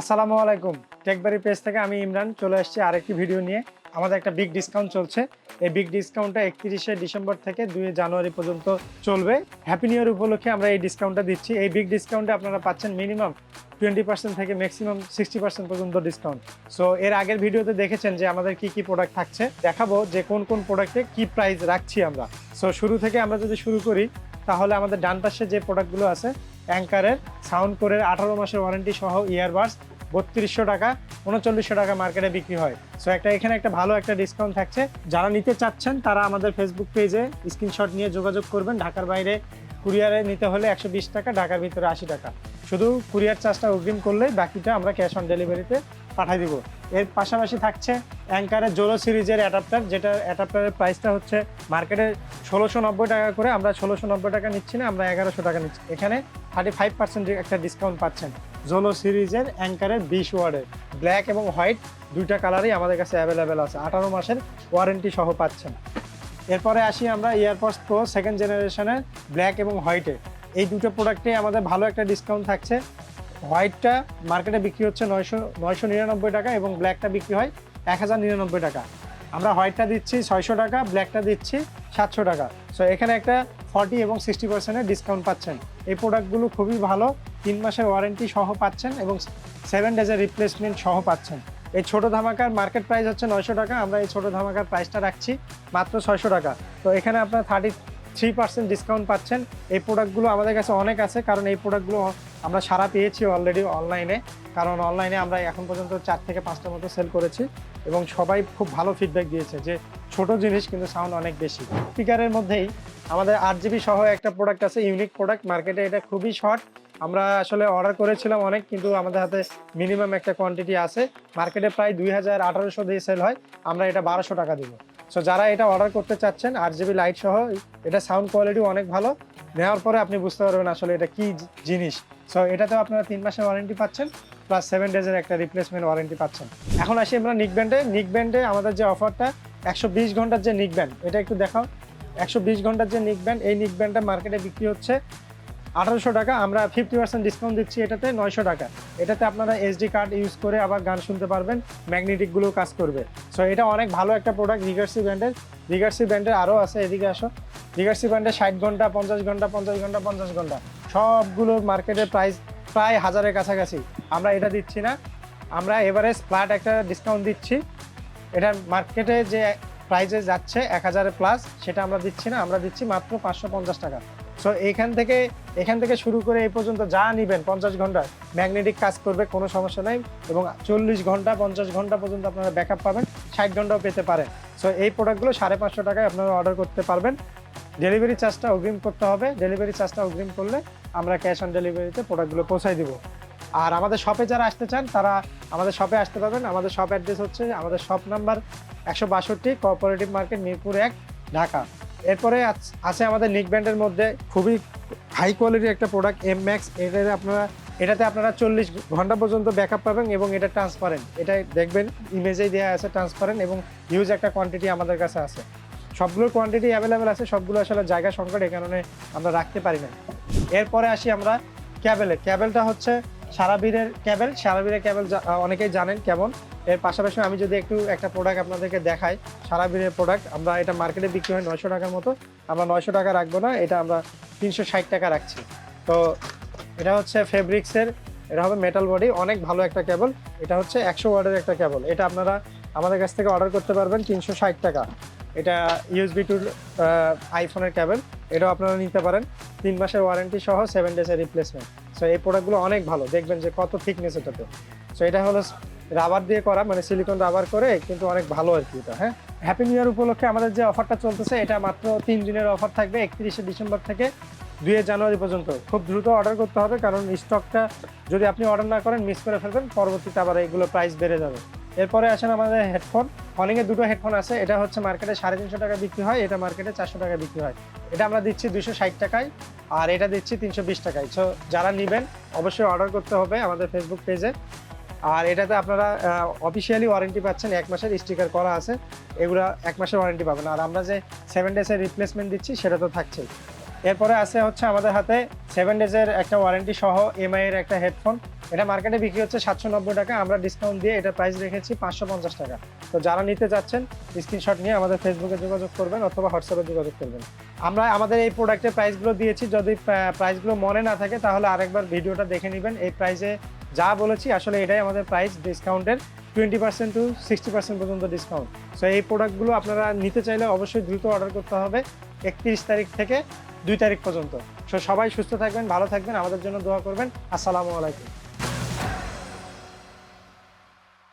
আসসালামু আলাইকুম। টেকবারি পেজ থেকে আমি ইমরান চলে আসছি আরেকটি ভিডিও নিয়ে। আমাদের একটা বিগ ডিসকাউন্ট চলছে। এই বিগ ডিসকাউন্টটা একত্রিশে ডিসেম্বর থেকে দুই জানুয়ারি পর্যন্ত চলবে। হ্যাপি নিউ ইয়ার উপলক্ষে আমরা এই ডিসকাউন্টটা দিচ্ছি। এই বিগ ডিসকাউন্টে আপনারা পাচ্ছেন মিনিমাম টোয়েন্টি পার্সেন্ট থেকে ম্যাক্সিমাম সিক্সটি পার্সেন্ট পর্যন্ত ডিসকাউন্ট সো এর আগের ভিডিওতে দেখেছেন যে আমাদের কি কি প্রোডাক্ট থাকছে। দেখাবো যে কোন কোন প্রোডাক্টে কি প্রাইস রাখছি আমরা। সো শুরু থেকে আমরা যদি শুরু করি তাহলে আমাদের ডান পাশে যে প্রোডাক্টগুলো আছে, অ্যাঙ্কারের, সাউন্ড কোরের আঠারো মাসের ওয়ারেন্টি সহ ইয়ারবাডস, বত্রিশশো টাকা, উনচল্লিশশো টাকা মার্কেটে বিক্রি হয়। সো একটা এখানে একটা ভালো একটা ডিসকাউন্ট থাকছে। যারা নিতে চাচ্ছেন, তারা আমাদের ফেসবুক পেজে স্ক্রিনশট নিয়ে যোগাযোগ করবেন। ঢাকার বাইরে কুরিয়ারে নিতে হলে একশো বিশ টাকা, ঢাকার ভিতরে আশি টাকা। শুধু কুরিয়ার চার্জটা অগ্রিম করলেই বাকিটা আমরা ক্যাশ অন ডেলিভারিতে পাঠিয়ে দিব। এর পাশাপাশি থাকছে অ্যাঙ্কারের জোলো সিরিজের অ্যাডাপ্টার যেটা অ্যাডাপ্টারের প্রাইসটা হচ্ছে মার্কেটে ষোলোশো নব্বই টাকা করে, আমরা ষোলোশো নব্বই টাকা নিচ্ছি না, আমরা এগারোশো টাকা নিচ্ছি। এখানে থার্টি ফাইভ পার্সেন্ট একটা ডিসকাউন্ট পাচ্ছেন জোলো সিরিজের অ্যাঙ্কারের বিশ ওয়ার্ডের ব্ল্যাক এবং হোয়াইট দুইটা কালারই আমাদের কাছে অ্যাভেলেবেল আছে, আঠারো মাসের ওয়ারেন্টি সহ পাচ্ছেন। এরপরে আসি আমরা ইয়ারপডস প্রো সেকেন্ড জেনারেশনের ব্ল্যাক এবং হোয়াইটে এই দুটো প্রোডাক্টে আমাদের ভালো একটা ডিসকাউন্ট থাকছে। হোয়াইটটা মার্কেটে বিক্রি হচ্ছে নয়শো নয়শো নিরানব্বই টাকা এবং ব্ল্যাকটা বিক্রি হয় এক হাজার নিরানব্বই টাকা। আমরা হোয়াইটটা দিচ্ছি ছয়শো টাকা, ব্ল্যাকটা দিচ্ছি সাতশো টাকা। সো এখানে একটা ফর্টি এবং সিক্সটি পার্সেন্টের ডিসকাউন্ট পাচ্ছেন। এই প্রোডাক্টগুলো খুবই ভালো, তিন মাসের ওয়ারেন্টি সহ পাচ্ছেন এবং সেভেন ডেজের রিপ্লেসমেন্ট সহ পাচ্ছেন। এই ছোট ধামাকার মার্কেট প্রাইস হচ্ছে নয়শো টাকা, আমরা এই ছোট ধামাকার প্রাইসটা রাখছি মাত্র ছয়শো টাকা। তো, এখানে আপনার থার্টি থ্রি পার্সেন্ট ডিসকাউন্ট পাচ্ছেন। এই প্রোডাক্টগুলো আমাদের কাছে অনেক আছে, কারণ এই প্রোডাক্টগুলো আমরা সারা পেয়েছি অলরেডি অনলাইনে কারণ অনলাইনে আমরা এখন পর্যন্ত চার থেকে পাঁচটার মতো সেল করেছি এবং সবাই খুব ভালো ফিডব্যাক দিয়েছে যে ছোট জিনিস কিন্তু সাউন্ড অনেক বেশি। স্পিকারের মধ্যেই আমাদের আট জিবি সহ একটা প্রোডাক্ট আছে ইউনিক প্রোডাক্ট মার্কেটে এটা খুবই শর্ট আমরা আসলে অর্ডার করেছিলাম অনেক, কিন্তু আমাদের হাতে মিনিমাম একটা কোয়ান্টিটি আছে। মার্কেটে প্রায় দুই হাজার আঠারোশো দিয়ে সেল হয়। আমরা এটা বারোশো টাকা দিব। সো যারা এটা অর্ডার করতে চাচ্ছেন আট জিবি লাইট সহ, এটা সাউন্ড কোয়ালিটি অনেক ভালো। নেওয়ার পরে আপনি বুঝতে পারবেন আসলে এটা কি জিনিস। সো এটাতেও আপনারা তিন মাসের ওয়ারেন্টি পাচ্ছেন প্লাস সেভেন ডেজের একটা রিপ্লেসমেন্ট ওয়ারেন্টি পাচ্ছেন। এখন আসি আমরা নিক ব্যান্ডে নিক ব্যান্ডে আমাদের যে অফারটা একশো বিশ ঘণ্টার যে নিক ব্যান্ড এটা একটু দেখাও। একশো বিশ ঘণ্টার যে নিক ব্যান্ড এই নিক ব্যান্ডটা মার্কেটে বিক্রি হচ্ছে আঠারোশো টাকা, আমরা ফিফটি পার্সেন্ট ডিসকাউন্ট দিচ্ছি এটাতে, নয়শো টাকা। এটাতে আপনারা এসডি কার্ড ইউজ করে আবার গান শুনতে পারবেন ম্যাগনেটিকগুলো কাজ করবে। সো এটা অনেক ভালো একটা প্রোডাক্ট রিগার্সি ব্র্যান্ডের রিগার্সি ব্র্যান্ডের আরও আছে, এদিকে আসো। রিগার্সি ব্র্যান্ডের ষাট ঘণ্টা, পঞ্চাশ ঘণ্টা পঞ্চাশ ঘণ্টা পঞ্চাশ ঘণ্টা। সবগুলো মার্কেটের প্রাইস প্রায় হাজারের কাছাকাছি। আমরা এটা দিচ্ছি না। আমরা এভারেজ ফ্ল্যাট একটা ডিসকাউন্ট দিচ্ছি। এটা মার্কেটে যে প্রাইজে যাচ্ছে এক হাজারের প্লাস সেটা আমরা দিচ্ছি না। আমরা দিচ্ছি মাত্র পাঁচশো পঞ্চাশ টাকা। সো এখান থেকে এখান থেকে শুরু করে এই পর্যন্ত যা নেবেন পঞ্চাশ ঘণ্টা, ম্যাগনেটিক কাজ করবে, কোনো সমস্যা নেই। এবং চল্লিশ ঘণ্টা, পঞ্চাশ ঘণ্টা পর্যন্ত আপনারা ব্যাকআপ পাবেন, ষাট ঘন্টাও পেতে পারেন। সো এই প্রোডাক্টগুলো সাড়ে পাঁচশো টাকায় আপনারা অর্ডার করতে পারবেন। ডেলিভারি চার্জটা অগ্রিম করতে হবে। ডেলিভারি চার্জটা অগ্রিম করলে আমরা ক্যাশ অন ডেলিভারিতে প্রোডাক্টগুলো পৌঁছাই দিব। আর আমাদের শপে যারা আসতে চান, তারা আমাদের শপে আসতে পারবেন। আমাদের শপ অ্যাড্রেস হচ্ছে, আমাদের শপ নাম্বার একশো বাষট্টি কোঅপারেটিভ মার্কেট মিরপুর এক ঢাকা এরপরে আছ- আমাদের নিক ব্যান্ডের মধ্যে খুবই হাই কোয়ালিটির একটা প্রোডাক্ট এম ম্যাক্স এটাতে আপনারা এটাতে আপনারা চল্লিশ ঘণ্টা পর্যন্ত ব্যাকআপ পাবেন এবং এটা ট্রান্সপারেন্ট এটা দেখবেন ইমেজেই দেওয়া আছে ট্রান্সপারেন্ট এবং হিউজ একটা কোয়ান্টিটি আমাদের কাছে আছে। সবগুলোর কোয়ান্টিটি অ্যাভেলেবেল আছে, সবগুলো আসলে জায়গা সংকট এই কারণে আমরা রাখতে পারি না এরপরে আসি আমরা ক্যাবেলে ক্যাবেলটা হচ্ছে সারাবীরের ক্যাবেল সারাবীরের ক্যাবেল অনেকেই জানেন কেমন? এর পাশাপাশি আমি যদি একটু একটা প্রোডাক্ট আপনাদেরকে দেখাই সারাবীরের প্রোডাক্ট আমরা এটা মার্কেটে বিক্রি হয় নয়শো টাকার মতো। আমরা নয়শো টাকা রাখব না, এটা আমরা তিনশো ষাট টাকা রাখছি। তো এটা হচ্ছে ফেব্রিক্সের এটা হবে মেটাল বডি অনেক ভালো একটা কেবল এটা হচ্ছে একশো ওয়ার্ডের একটা কেবল এটা আপনারা আমাদের কাছ থেকে অর্ডার করতে পারবেন তিনশো ষাট টাকা। এটা ইউএসবি টু আইফোনের কেবল এটাও আপনারা নিতে পারেন। তিন মাসের ওয়ারেন্টি সহ সেভেন ডেজের রিপ্লেসমেন্ট সো এই প্রোডাক্টগুলো অনেক ভালো, দেখবেন যে কত থিকনেস এটাতে। সো এটা হলো রাবার দিয়ে করা মানে সিলিকন রাবার করে, কিন্তু অনেক ভালো আর কি এটা হ্যাঁ? হ্যাপি নিউ ইয়ার উপলক্ষে আমাদের যে অফারটা চলতেছে, এটা মাত্র তিন দিনের অফার থাকবে, একত্রিশে ডিসেম্বর থেকে দুই জানুয়ারি পর্যন্ত। খুব দ্রুত অর্ডার করতে হবে, কারণ স্টকটা যদি আপনি অর্ডার না করেন মিস করে ফেলবেন, পরবর্তীতে আবার এগুলো প্রাইস বেড়ে যাবে। এরপরে আসেন আমাদের হেডফোন হলিংয়ের দুটো হেডফোন আছে, এটা হচ্ছে মার্কেটে সাড়ে তিনশো টাকা বিক্রি হয়, এটা মার্কেটে চারশো টাকা বিক্রি হয়। এটা আমরা দিচ্ছি দুশো ষাট টাকায়, আর এটা দিচ্ছি তিনশো বিশ টাকায়। সো যারা নেবেন, অবশ্যই অর্ডার করতে হবে আমাদের ফেসবুক পেজে আর এটাতে আপনারা অফিসিয়ালি ওয়ারেন্টি পাচ্ছেন, এক মাসের স্টিকার করা আছে, এগুলো এক মাসের ওয়ারেন্টি পাবেন। আর আমরা যে সেভেন ডেজের রিপ্লেসমেন্ট দিচ্ছি, সেটা তো থাকছেই। এরপরে আছে হচ্ছে আমাদের হাতে সেভেন ডেজের একটা ওয়ারেন্টি সহ এমআই এর একটা হেডফোন এটা মার্কেটে বিক্রি হচ্ছে সাতশো নব্বই টাকা। আমরা ডিসকাউন্ট দিয়ে এটা প্রাইস রেখেছি পাঁচশো পঞ্চাশ টাকা। তো যারা নিতে চাচ্ছেন স্ক্রিনশট নিয়ে আমাদের ফেসবুকে যোগাযোগ করবেন অথবা হোয়াটসঅ্যাপে যোগাযোগ করবেন। আমরা আমাদের এই প্রোডাক্টের প্রাইসগুলো দিয়েছি। যদি প্রাইসগুলো মনে না থাকে, তাহলে আরেকবার ভিডিওটা দেখে নেবেন। এই প্রাইসে যা বলেছি, আসলে এটাই আমাদের প্রাইস ডিসকাউন্টের twenty percent to sixty percent পর্যন্ত ডিসকাউন্ট সো এই প্রোডাক্টগুলো আপনারা নিতে চাইলে অবশ্যই দ্রুত অর্ডার করতে হবে একত্রিশ তারিখ থেকে দুই তারিখ পর্যন্ত। সো সবাই সুস্থ থাকবেন, ভালো থাকবেন, আমাদের জন্য দোয়া করবেন। আসসালামু আলাইকুম।